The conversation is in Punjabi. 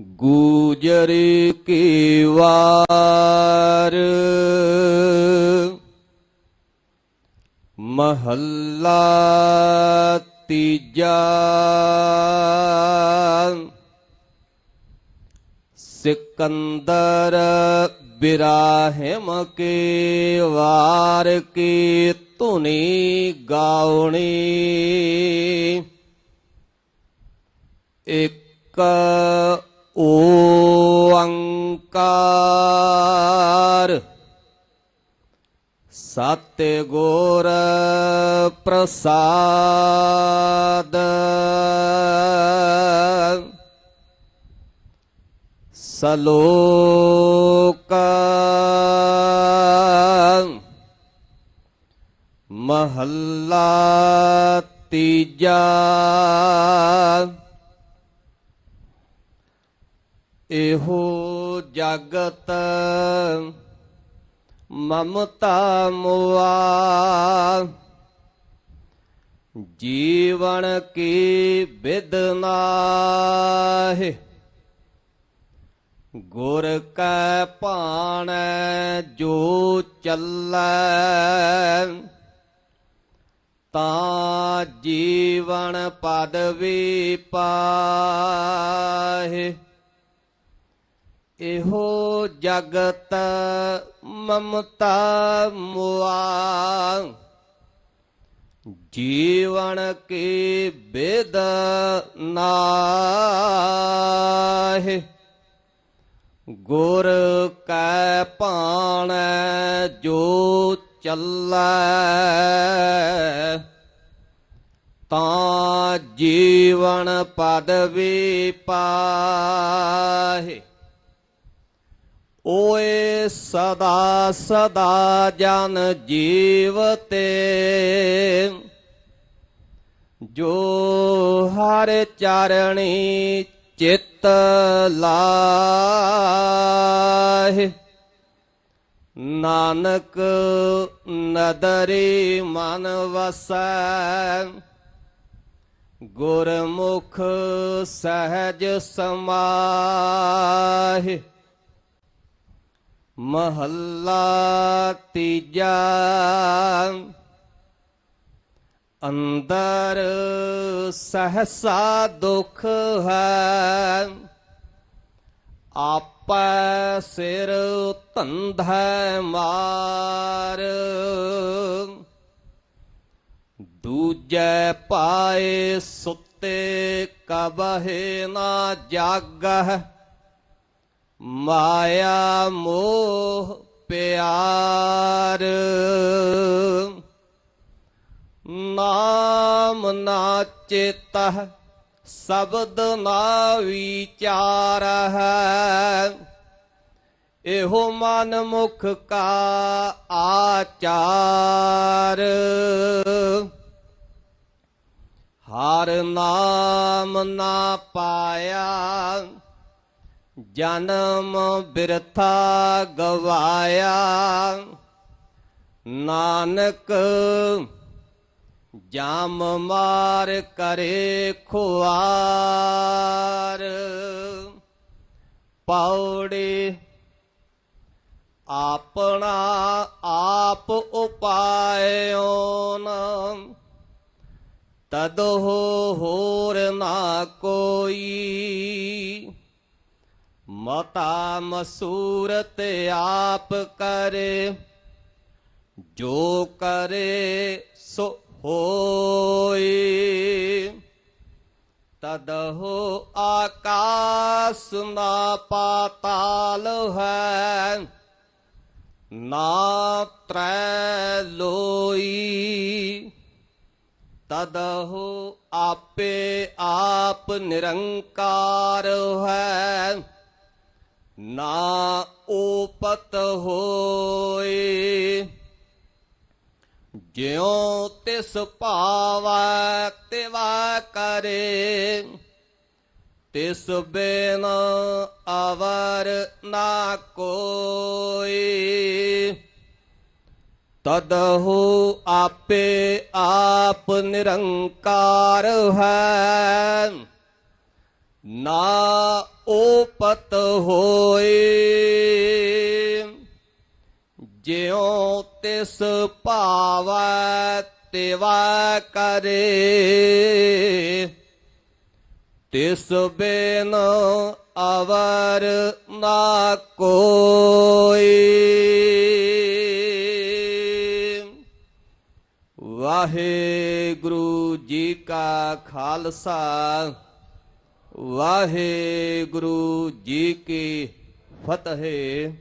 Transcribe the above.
ਗੂਜਰ ਕੀ ਵਾਰ? ਮਹੱਲਾ ਤੀਜਾ। ਸਿਕੰਦਰ ਬਿਰਾਹਿਮ ਕੇ ਵਾਰ? ਕੀ ਧੁਨੀ ਗਾਉਣੀ? ਇੱਕ ਓੰਕਾਰ ਸਤਿ ਗੁਰ ਪ੍ਰਸਾਦ ਸਲੋਕ ਮਹੱਲਾ ਤੀਜਾ ਇਹੋ ਜਗਤ ਮਮਤਾ ਮੁਆ। ਜੀਵਨ ਕੀ ਬਿਦ ਨਾਹਿ। ਗੁਰ ਕੈ ਭਾਣ ਜੋ ਚੱਲੈ। ਤਾਂ ਜੀਵਨ ਪਦਵੀ ਪਾਹੇ। ਇਹੋ ਜਗਤ ਮਮਤਾ ਮੁਆ। ਜੀਵਨ ਕੀ ਬੇਦ ਨਾਹਿ। ਗੁਰ ਕੈ ਭਾਣੈ ਜੋ ਚੱਲੈ। ਤਾਂ ਜੀਵਨ ਪਦਵੀ ਪਾਹੇ। ਓਏ ਸਦਾ ਸਦਾ ਜਨ ਜੀਵਤੇ ਜੋ ਹਰ ਚਰਣੀ ਚਿਤ ਲਾਹਿ। ਨਾਨਕ ਨਦਰੀ ਮਨ ਵਸੈ। ਗੁਰਮੁਖ ਸਹਿਜ ਸਮਾਹਿ। ਮਹੱਲਾ ਤੀਜਾ। ਅੰਦਰ ਸਹਸਾ ਦੁਖ ਹੈ। ਆਪੈ ਸਿਰ ਧੰਧੈ ਮਾਰ। ਦੂਜੈ ਪਾਏ ਸੁੱਤੇ ਕਬਹਿ ਨਾ ਜਾਗਹਿ। ਮਾਇਆ ਮੋਹ ਪਿਆਰ। ਨਾਮ ਨਾ ਚੇਤਹ ਸ਼ਬਦ ਨਾ ਵਿਚਾਰ ਹੈ। ਇਹੋ ਮਨ ਮੁਖ ਕਾ ਆਚਾਰ। ਹਰ ਨਾਮ ਨਾ ਪਾਇਆ। ਜਨਮ ਬਿਰਥਾ ਗਵਾਇਆ। ਨਾਨਕ ਜਾਮ ਮਾਰ ਕਰੇ ਖੁਆਰ। ਪੌੜੀ ਆਪਣਾ ਆਪ ਉਪਾਇਓ ਤਦੋ ਹੋਰ ਨਾ ਕੋਈ। ਮਤਾ ਮਸੂਰਤ ਆਪ ਕਰੇ, ਜੋ ਕਰੇ ਸੋ ਹੋਈ। ਤਦਹੁ ਆਕਾਸ ਨਾ ਪਾਤਾਲ ਹੈ, ਨਾ ਤ੍ਰੈ ਲੋਈ। ਤਦਹੁ ਆਪੇ ਆਪ ਨਿਰੰਕਾਰ ਹੈ ਨਾ ਓਪਤ ਹੋਏ। ਜਿਉ ਤਿਸ ਭਾਵੈ ਤਿਵਾ ਕਰੇ, ਤਿਸ ਬਿਨ ਅਵਰ ਨਾ ਕੋਈ। ਤਦਹੁ ਆਪੇ ਆਪ ਨਿਰੰਕਾਰ ਹੈ। ਨਾ ਓਪਤ ਹੋਏ। ਜਿਉ ਤਿਸ ਭਾਵੈ ਤਿਵਾ ਕਰੇ। ਤਿਸ ਬਿਨ ਅਵਰ ਨਾ ਕੋਈ। ਵਾਹਿਗੁਰੂ ਜੀ ਕਾ ਖਾਲਸਾ। ਵਾਹਿਗੁਰੂ ਜੀ ਕੀ ਫਤਿਹ।